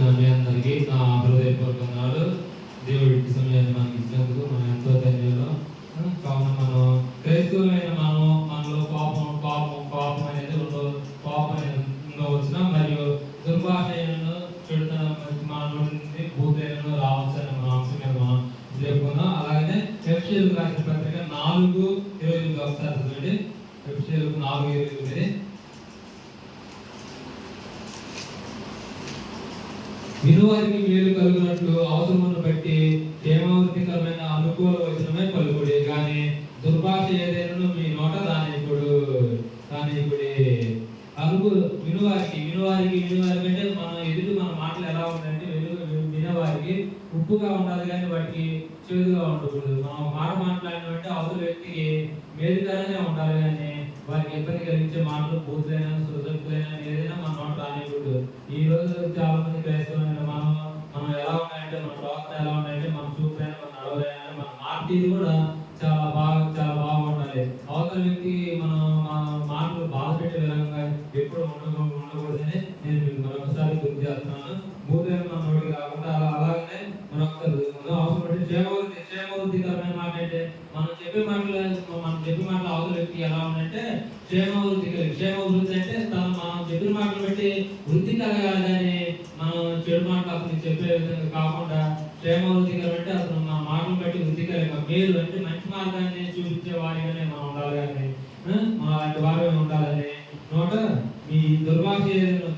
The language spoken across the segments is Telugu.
మీ అందరికీ నా హృదయపూర్వక దేవుడి సమయాన్ని మనకి ఇచ్చినందుకు మనం ఎంతో ధన్యులు కావున మనం క్రైస్తవులైన మనం మనలో కోపం కోపం కోపం అనేది ఉండవు కోపం అనేది ఉండవచ్చున? మరియు దుర్భాషను చెడుతనం మన నుండి భూతైనను రావచ్చని మన అంశం మీద మనం చెప్పుకున్నాం అలాగే ఎఫ్సీఎల్ రాసిన పత్రిక నాలుగు ఇరవై ఎనిమిది ఒకసారి చూడండి ఎఫ్సీఎల్ నాలుగు ఇరవై వినువారికి మేలు కలుగునట్లు అవసరమును బట్టి క్షేమావృతికరమైన అనుకూల వచనమే పలుకుడి కానీ దుర్భాష ఏదైనా మీ నోట దానికుడు దానిప్పుడే అనుకూల వినువారికి వినువారికి వినువారికి అంటే మన ఎదుటి మన మాటలు ఎలా ఉండాలంటే వెను వినేవారికి ఉప్పుగా ఉండాలి కానీ వాటికి చేదుగా ఉండకూడదు. మనం మాట మాట్లాడినంటే అవతల వ్యక్తికి మేలుకరంగా ఉండాలి కానీ వారికి ఇబ్బంది కలిగించే మాటలు బూతులైనా సుజకులైనా మన ఎలా ఉండాలంటే మన చూపులైనా మన నడవలైనా మన మాట కూడా చాలా బాగా చాలా బాగుండాలి అవతల వ్యక్తి మనం మన మాటలు బాధ పెట్టే విధంగా ఎప్పుడు ఉండకూడదని నేను మీకు మరొకసారి గుర్తు చేస్తున్నాను. భూతైన మన నోటికి రాకుండా అలా అలాగనే మరొకసారి అవసరం పడితే క్షేమవృద్ధి క్షేమవృద్ధికరమైన మాట అంటే మనం చెప్పే మాటలు మనం చెప్పే మాటలు అవతల వ్యక్తి ఎలా ఉందంటే క్షేమవృద్ధి క్షేమవృద్ధి అంటే తను మనం చెప్పిన మాటలు బట్టి వృద్ధి కలగాలి కానీ చెడు మాటలు అతనికి చెప్పే విధంగా కాకుండా క్షేమవృద్ధికరం అంటే అతను మా మాటలు బట్టి వృద్ధి కలిగ మేలు అంటే మంచి మార్గాన్ని చూపించే వారిగానే మనం ఉండాలి కానీ ఆ, మన వారే ఉండాలని నోట మీ దుర్భాష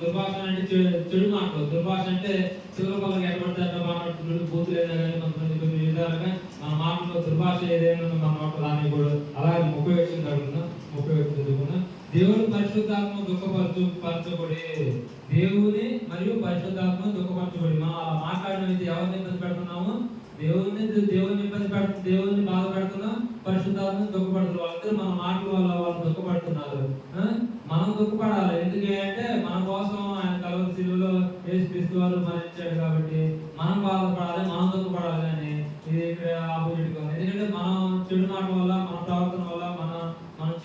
దుర్భాష అంటే చెడు చెడు మాటలు. దుర్భాష అంటే చివరి పనులకు ఎడబడతారు మాట్లాడుతున్నాడు బూతులు ఏదైనా కానీ కొంతమంది కొన్ని విధాలుగా మన మాటలో దుర్భాష ఏదైనా మన నోట రానివ్వడు అలాగే ముప్పై వచ్చింది అడుగుతున్నా ముప్పై వచ్చి దేవుడు పరిశుద్ధాత్మ దుఃఖపరచబడి దేవుని మరియు పరిశుద్ధాత్మ దుఃఖపరచబడి. మనం అలా మాట్లాడినది ఎవరిని ఇబ్బంది పెడుతున్నాము? దేవుని దేవుని ఇబ్బంది పెడుతు దేవుని బాధ పెడుతున్నాం పరిశుద్ధాత్మ దుఃఖపడుతున్నారు వాళ్ళందరూ మన మాటల వల్ల వాళ్ళు దుఃఖపడుతున్నారు. మనం దుఃఖపడాలి. ఎందుకంటే మన కోసం ఆయన కలవ శిలువలో ఏసుక్రీస్తు వారు మరణించాడు కాబట్టి మనం బాధపడాలి మనం దుఃఖపడాలి అని ఇది ఇక్కడ ఆపోజిట్ ఎందుకంటే మనం చెడు మాట వల్ల మన ప్రవర్తన వల్ల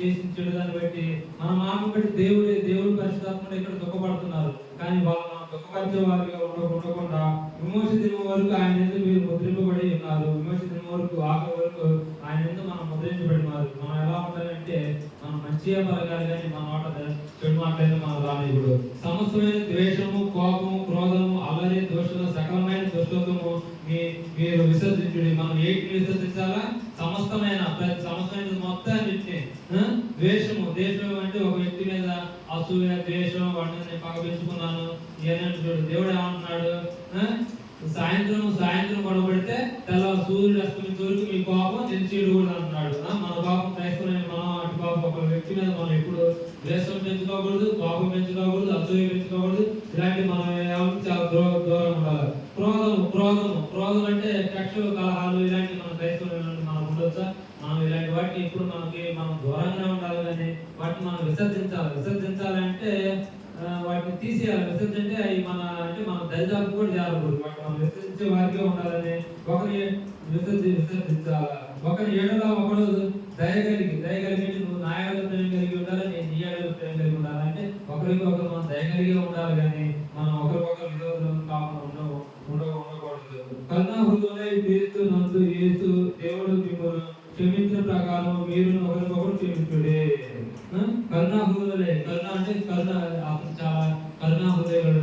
చేసిన చెడు దాన్ని బట్టి మన మాటను బట్టి దేవుడి దేవుడు పరిశుధాత్మడు ఇక్కడ దుఃఖపడుతున్నారు. కానీ వాళ్ళు మనం దుఃఖపరిచే వారిగా ఉండకుండా విమోచ దినం వరకు ఆయన ఎందుకు మీరు ముద్రింపబడి ఉన్నారు. విమోచ దినం వరకు ఆఖరి వరకు ఆయన ఎందుకు మనం ముద్రించబడి ఉన్నారు మనం ఎలా ఉండాలంటే మనం మంచిగా పలకాలి కానీ మన మాట చెడు మన మనం రానివ్వడు సమస్తమైన ద్వేషము కోపము క్రోధము అల్లరి దోషము సకలమైన దుష్టత్వము మీరు విసర్జించుడి. మనం ఏంటి విసర్జించాలా? సమస్తమైన ప్రతి సమస్తమైన మొత్తాన్ని ఆ? ద్వేషము ద్వేషం అంటే ఒక వ్యక్తి మీద అసూయ ద్వేషం వాటిని నేను పగ పెంచుకున్నాను చూడు దేవుడు ఏమంటున్నాడు? ఆ? సాయంత్రం సాయంత్రం గొడవపడితే తెల్ల సూర్యుడు అస్తమించే వరకు మీ కోపం నిలిచేడు కూడా అంటున్నాడు. మన కోపం క్రైస్తవులైన మనం అటు కోపం ఒక వ్యక్తి మీద మనం ఎప్పుడు ద్వేషం పెంచుకోకూడదు కోపం పెంచుకోకూడదు అసూయ పెంచుకోకూడదు. ఇలాంటి మనం ఏమంటే చాలా దూరం దూరం ఉండాలి. క్రోధము క్రోధము క్రోధం అంటే కక్షలు కలహాలు ఇలాంటి మన క్రైస్తవులైన మనం ఉండొచ్చా? మనం ఇలాంటి వాటిని ఇప్పుడు మనకి మనం దూరంగా ఉండాలి కానీ వాటిని మనం విసర్జించాలి విసర్జించాలి. వాటిని తీసేయాలి. విసర్జించే అవి మన అంటే మన దరిదాపు కూడా చేరకూడదు వాటిని మనం విసర్జించే వారికే ఉండాలని ఒకరి విసర్జి విసర్జించాలి ఒకరి ఏడలో ఒకడు దయ కలిగి దయ కలిగి నువ్వు నా ఏడలో ప్రేమ కలిగి ఉండాలి నేను నీ ఏడలో ప్రేమ కలిగి ఉండాలి. అంటే ఒకరికి ఒకరు మనం దయ కలిగి ఉండాలి కానీ మనం ఒకరికొకరు విరోధం కాకుండా ఉండవు ఉండవు ఉండకూడదు. కన్నా హృదయంలో క్రీస్తు నందు ఏసు దేవుడు మిమ్మల్ని క్షమించిన ప్రకారం మీరు ఒకరికొకరు క్షమించుడే. కన్నా కరుణా కరుణ కరుణ చాలా కరుణా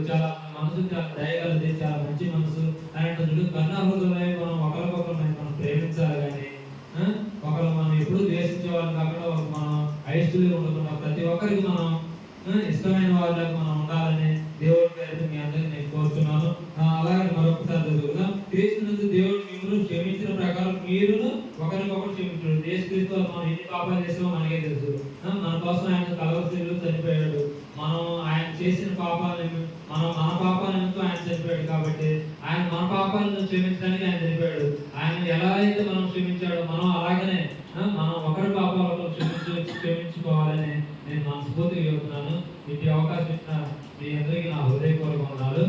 చాలా మనసు చాలా దయగలది చాలా మంచి మనసు. ఆయన కరుణా హృదయులే మనం ఒకరికొకరు మనం ప్రేమించాలి కానీ ఒకరు మనం ఎప్పుడు ద్వేషించే వాళ్ళు కాకుండా మనం ఐశ్వర్యం ఉండకుండా ప్రతి ఒక్కరికి మనం ఇష్టమైన వాళ్ళకి మనం ఉండాలని దేవుడి పేరు మీ అందరికీ నేను కోరుతున్నాను అలాగే మరొకసారి జరుగుతున్నాం పరిస్థితుల ప్రకారం మీరు ఒకరికొకరు చూపించండి. యేసుక్రీస్తు మనం ఎన్ని పాపాలు చేసామో మనకే తెలుసు. మన కోసం ఆయన కలవశీలు చనిపోయాడు. మనం ఆయన చేసిన పాపాలను మనం మన పాపాల నిమిత్తం ఆయన చనిపోయాడు కాబట్టి ఆయన మన పాపాలను క్షమించడానికి ఆయన చనిపోయాడు. ఆయన ఎలా అయితే మనం క్షమించాడో మనం అలాగనే మనం ఒకరి పాపాలను క్షమించు క్షమించుకోవాలని నేను మనస్ఫూర్తిగా చెబుతున్నాను ఇంటి అవకాశం ఇచ్చిన మీ అందరికీ నా హృదయపూర్వకం ఉన్నాడు